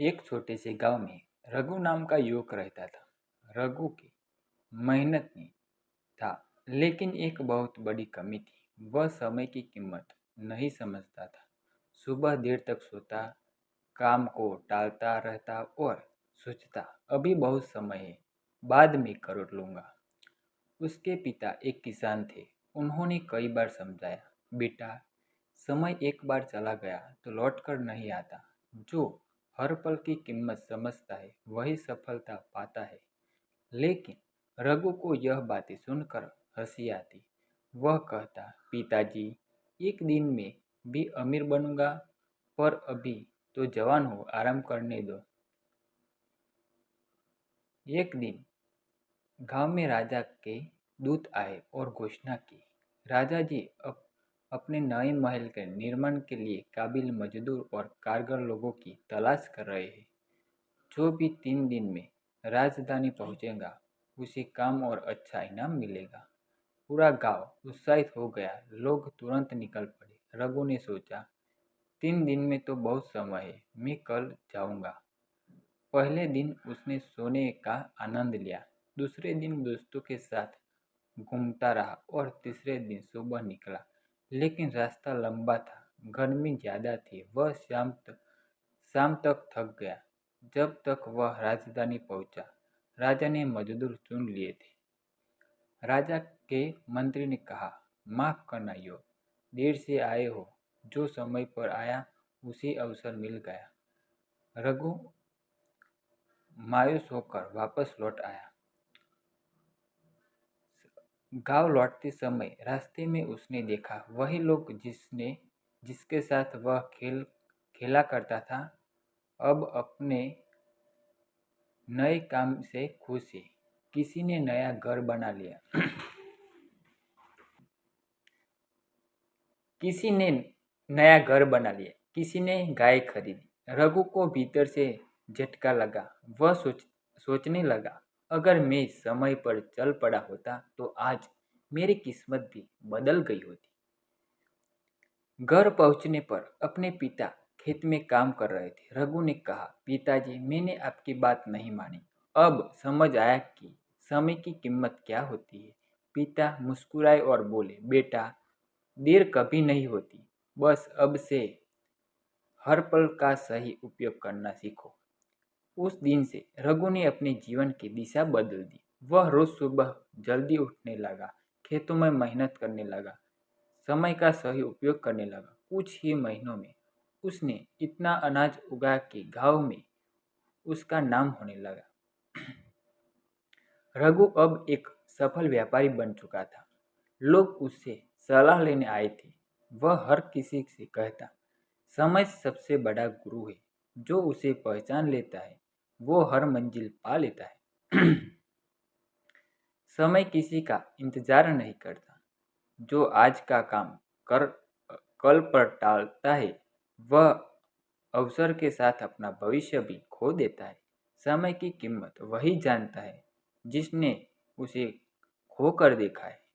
एक छोटे से गाँव में रघु नाम का युवक रहता था। रघु की मेहनती था, लेकिन एक बहुत बड़ी कमी थी। वह समय की कीमत नहीं समझता था। सुबह देर तक सोता, काम को टालता रहता और सोचता, अभी बहुत समय है, बाद में कर लूँगा। उसके पिता एक किसान थे। उन्होंने कई बार समझाया, बेटा, समय एक बार चला गया तो लौट कर नहीं आता। जो हर पल की कीमत समझता है, वही सफलता पाता है। लेकिन रघु को यह बातें सुनकर हँसी आती। वह कहता, पिताजी, एक दिन में भी अमीर बनूँगा, पर अभी तो जवान हो, आराम करने दो एक दिन गाँव में राजा के दूत आए और घोषणा की। राजा जी अब अपने नए महल के निर्माण के लिए काबिल मजदूर और कारगर लोगों की तलाश कर रहे हैं। जो भी तीन दिन में राजधानी पहुंचेगा, उसे काम और अच्छा इनाम मिलेगा। पूरा गाँव उत्साहित हो गया। लोग तुरंत निकल पड़े। रघु ने सोचा, तीन दिन में तो बहुत समय है, मैं कल जाऊँगा। पहले दिन उसने सोने का आनंद लिया। दूसरे दिन दोस्तों के साथ घूमता रहा और तीसरे दिन सुबह निकला। लेकिन रास्ता लंबा था। गर्मी ज़्यादा थी। वह शाम तक शाम तक थक गया। जब तक वह राजधानी पहुँचा, राजा ने मजदूर चुन लिए थे। राजा के मंत्री ने कहा, माफ़ करना यो देर से आए हो। जो समय पर आया, उसी अवसर मिल गया। रघु मायूस होकर वापस लौट आया। गाँव लौटते समय रास्ते में उसने देखा, वही लोग जिसने, जिसके साथ वह खेल, खेला करता था, अब अपने नए काम से खुश है। किसी ने नया घर बना लिया। किसी ने नया घर बना लिया। किसी ने गाय खरीदी। रघु को भीतर से झटका लगा। वह सोच, सोचने लगा, अगर मैं समय पर चल पड़ा होता तो आज मेरी किस्मत भी बदल गई होती। घर पहुँचने पर अपने पिता खेत में काम कर रहे थे। रघु ने कहा, पिताजी, मैंने आपकी बात नहीं मानी। अब समझ आया कि समय की कीमत क्या होती है। पिता मुस्कुराए और बोले, बेटा, देर कभी नहीं होती। बस अब से हर पल का सही उपयोग करना सीखो। उस दिन से रघु ने अपने जीवन की दिशा बदल दी। वह रोज सुबह जल्दी उठने लगा। खेतों में मेहनत करने लगा, समय का सही उपयोग करने लगा। कुछ ही महीनों में उसने इतना अनाज उगा कि गाँव में उसका नाम होने लगा। रघु अब एक सफल व्यापारी बन चुका था। लोग उससे सलाह लेने आए थे। वह हर किसी से कहता, समय सबसे बड़ा गुरु है। जो उसे पहचान लेता है, वो हर मंजिल पा लेता है। समय किसी का इंतज़ार नहीं करता। जो आज का काम कर, कल पर टालता है, वह अवसर के साथ अपना भविष्य भी खो देता है। समय की कीमत वही जानता है जिसने उसे खो कर देखा है।